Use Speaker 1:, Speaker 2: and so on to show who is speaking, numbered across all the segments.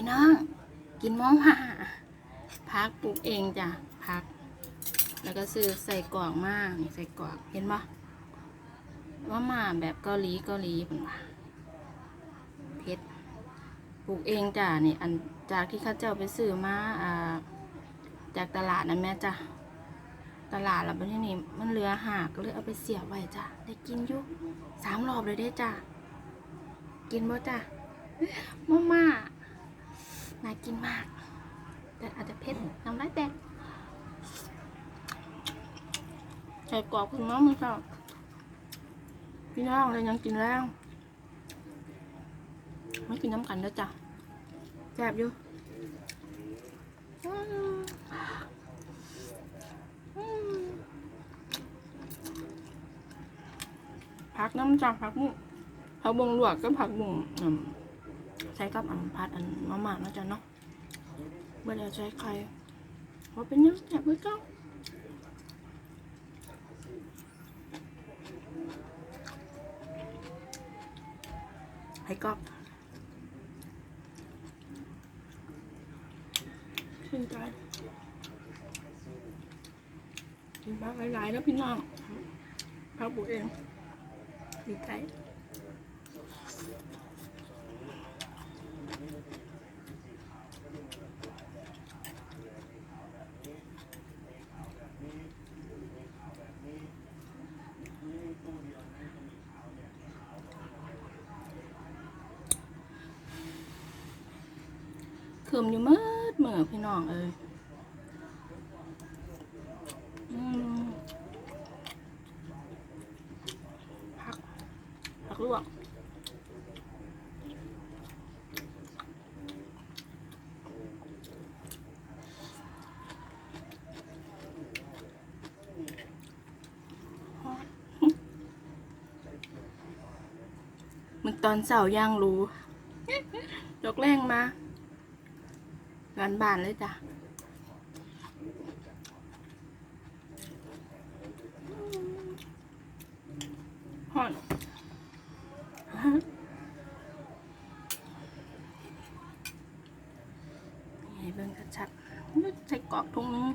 Speaker 1: พี่น้อง กินม้อมาพักปลูกเองจ้ะพัก แล้วก็ซื้อใส่กล่องมากใส่กล่องเห็นปะว่ามาแบบเกาหลีเกาหลีเป็นว่าเพชรปลูกเองจ้ะนี่อันจากที่ข้าเจ้าไปซื้อมาอ่าจากตลาดนะแม่จ้ะตลาดแล้วบัดนี้นี่มันเหลือหากก็เลยเอาไปเสียบไว้จ้ะได้กินยุสามรอบเลยได้จ้ะกินบ่จ้ะมาม่า น่ากินมาก แต่อาจจะเผ็ดน้ำลายแตกใส่กรอบคุณน้องมึงเปล่าพี่น้องเลยยังกินแล้วไม่กินน้ำกันแล้วจ้ะแซ่บอยู่อืมอืมผักน้ำจ้ะผักมุกผักบงลวกก็ผักบุงอืม ช้กับอันพัดอันมะม่านะจ๊ะเนาะไม่ได้ใช้ใครว่าเป็นยังแซ่บเลยเจ้าให้กรอบชื่นใจกินพักหลายๆแล้วพี่น้องพักบุเองดีใจ คืมอยู่มืดเหมือพี่น้องเอ้ยอืมพักพักลวกมึงตอนเสาร์ย่างรู้ยกแรงมา งานบ้านเลยจ้ะฮอนให้เบิ่งชัดๆใส่กรอกทุงนึง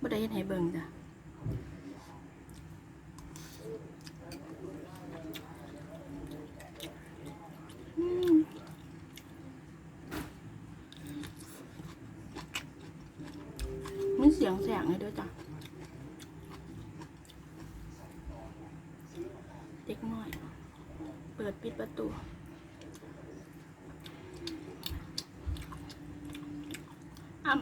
Speaker 1: บ่ได้เฮ็ดให้เบิ่งจ้ะ อืม มีเสียงแสงเลยด้วยจ้ะเด็กน้อย เปิดปิดประตู อ้ำ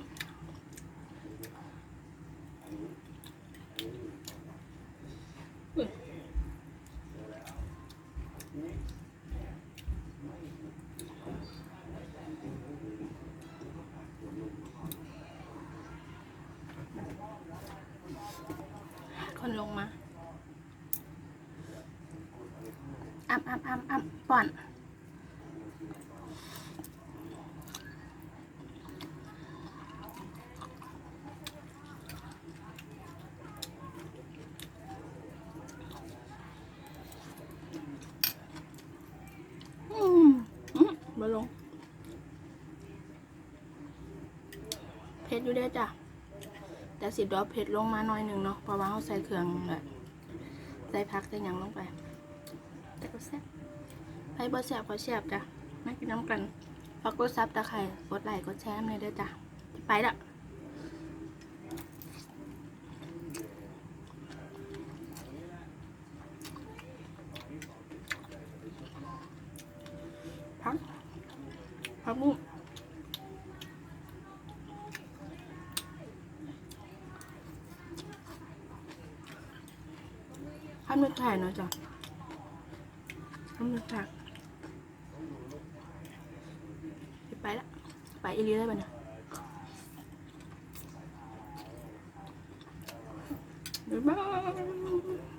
Speaker 1: อุ๊ย คนลงมาอ้ำอ้ำอ้ำอ้ำป่อนอืมอืมมาลง เพชรอยู่เด้จ้ะ แต่สิดรอปเผ็ดลงมาหน่อยหนึ่งเนาะเพราะว่าเขาใส่เครื่องแบบใส่ผักใส่ยังลงไป แต่ก็แซ่บให้บ่แซ่บก็แซ่บจ้ะมากินน้ำกันฝากกดซับตะไคร่กดไลค์กดแชร์เลยด้อจ้ะไปละพักพักมุ้ง ทำเนื้อไก่เนาะจ้ะทำเนื้อไก่ไปละไปอีลีได้ปะเนี่บ๊ายบาย